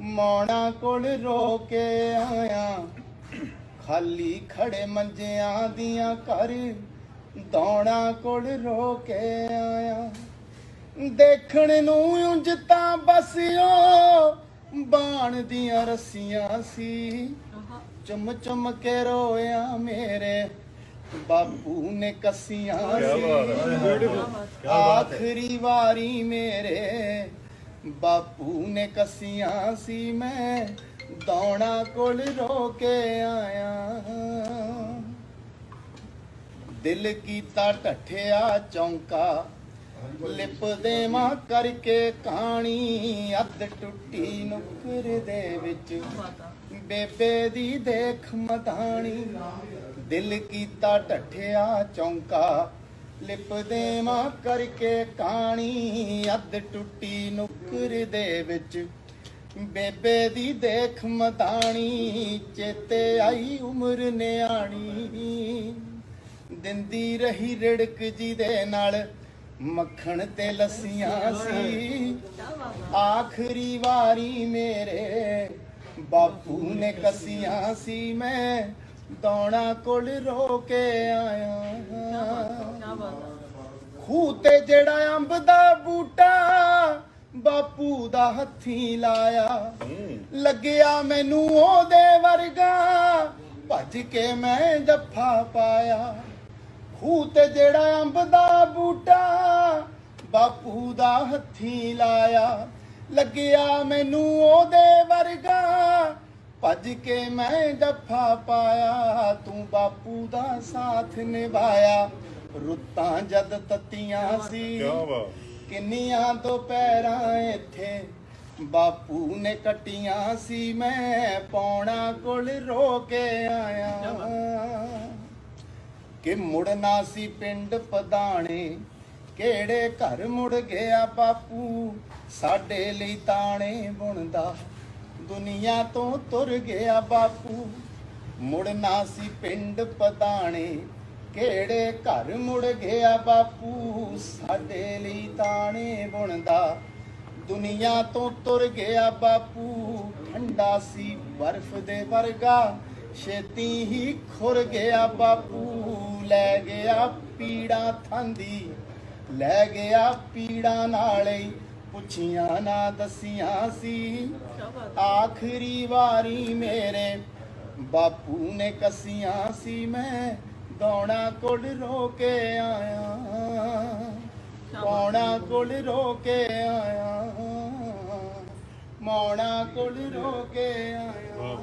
ਮੌਣਾ ਕੋਲ ਰੋ ਕੇ ਆਇਆ। ਖਾਲੀ ਖੜੇ ਮੰਜਿਆਂ ਦੀਆਂ ਘਰ ਦੌਣਾ ਕੋਲ ਰੋ ਕੇ ਆਇਆ। ਦੇਖਣ ਨੂੰ ਉਂਝ ਤਾਂ ਬਸਿਓ ਬਾਣ ਦੀਆਂ ਰੱਸੀਆਂ ਸੀ। ਚੁੰਮ ਚੁੰਮ ਕੇ ਰੋਇਆ ਮੇਰੇ ਬਾਪੂ ਨੇ ਕੱਸੀਆਂ ਸੀ। ਆਖਰੀ ਵਾਰੀ ਮੇਰੇ ਬਾਪੂ ਨੇ ਕੱਸੀਆਂ ਸੀ ਮੈਂ ਦੌਣਾ ਕੋਲ ਰੋ ਕੇ ਆਇਆ। ਦਿਲ ਕੀਤਾ ਢੱਠਿਆ ਚੌਂਕਾ, ਲਿਪ ਦੇਵਾਂ ਕਰਕੇ ਕਹਾਣੀ ਅੱਧ ਟੁੱਟੀ ਨੁਕਰ ਦੇ ਵਿੱਚ। ਬੇਬੇ ਦੀ ਦੇਖ ਮਧਾਣੀ ਦਿਲ ਕੀਤਾ ਢੱਠਿਆ ਚੌਂਕਾ ਲਿਪ ਦੇਵਾਂ ਕਰਕੇ ਕਹਾਣੀ ਅੱਧ ਟੁੱਟੀ ਨੁਕਰ ਦੇ ਵਿੱਚ। ਬੇਬੇ ਦੀ ਦੇਖ ਮਤਾਣੀ ਚੇਤੇ ਆਈ ਉਮਰ ਨਿਆਣੀ। ਦਿੰਦੀ ਰਹੀ ਰਿੜਕ ਜੀ ਦੇ ਨਾਲ, ਮੱਖਣ ਤੇ ਲੱਸੀਆਂ ਸੀ। ਆਖਰੀ ਵਾਰੀ ਮੇਰੇ ਬਾਪੂ ਨੇ ਕੱਸੀਆਂ ਸੀ, ਮੈਂ ਦੌਣਾ ਕੋਲ ਰੋ ਕੇ ਆਇਆ। ਖੂਹ ਤੇ ਜਿਹੜਾ ਅੰਬ ਦਾ ਬੂਟਾ ਬਾਪੂ ਦਾ ਹੱਥੀ ਲਾਇਆ। ਲੱਗਿਆ ਮੈਨੂੰ ਉਹਦੇ ਵਰਗਾ, ਭੱਜ ਕੇ ਮੈਂ ਜੱਫਾ ਪਾਇਆ। ਖੂਹ ਤੇ ਜਿਹੜਾ ਅੰਬ ਦਾ ਬੂਟਾ ਬਾਪੂ ਦਾ ਹੱਥੀ ਲਾਇਆ। ਲੱਗਿਆ ਮੈਨੂੰ ਉਹਦੇ ਵਰਗਾ, ਭੱਜ ਕੇ ਮੈਂ ਜੱਫਾ ਪਾਇਆ। ਤੂੰ ਬਾਪੂ ਦਾ ਸਾਥ ਨਿਭਾਇਆ। ਰੁੱਤਾਂ ਜਦ ਤੱਤੀਆਂ ਸੀ। ਕਿੰਨੀਆਂ ਤੋਂ ਪੈਰਾਂ ਇੱਥੇ ਬਾਪੂ ਨੇ ਕਟੀਆਂ ਸੀ। ਮੈਂ ਪੌਣਾ ਕੋਲ ਰੋ ਕੇ ਆਇਆ। ਕਿ ਮੁੜਨਾ ਸੀ ਪਿੰਡ ਪਦਾਣੇ ਕਿਹੜੇ ਘਰ ਮੁੜ ਗਿਆ ਬਾਪੂ? ਸਾਡੇ ਲਈ ਤਾਣੇ ਬੁਣਦਾ। ਦੁਨੀਆ ਤੋਂ ਤੁਰ ਗਿਆ ਬਾਪੂ। ਮੁੜਨਾ ਸੀ ਪਿੰਡ ਪਦਾਣੇ ਕਿਹੜੇ ਘਰ ਮੁੜ ਗਿਆ ਬਾਪੂ? ਸਾਡੇ ਲਈ ਤਾਣੇ ਬੁਣਦਾ। ਦੁਨੀਆ ਤੋਂ ਤੁਰ ਗਿਆ ਬਾਪੂ। ਠੰਡਾ ਸੀ ਬਰਫ਼ ਦੇ ਵਰਗਾ। ਛੇਤੀ ਹੀ ਖੁਰ ਗਿਆ ਬਾਪੂ। ਲੈ ਗਿਆ ਪੀੜਾ ਥਾਂਦੀ। ਲੈ ਗਿਆ ਪੀੜਾ ਨਾਲੇ। ਪੁੱਛੀਆਂ ਨਾ ਦਸੀਆਂ ਸੀ। ਆਖਰੀ ਵਾਰੀ ਮੇਰੇ ਬਾਪੂ ਨੇ ਕੱਸੀਆਂ ਸੀ ਮੈਂ। ਦੌਣਾ ਕੋਲ ਰੋ ਕੇ ਆਇਆ? ਪੌਣਾ ਕੋਲ ਰੋ ਕੇ ਆਇਆ? ਮੌਣਾ ਕੋਲ ਰੋ ਕੇ ਆਇਆ?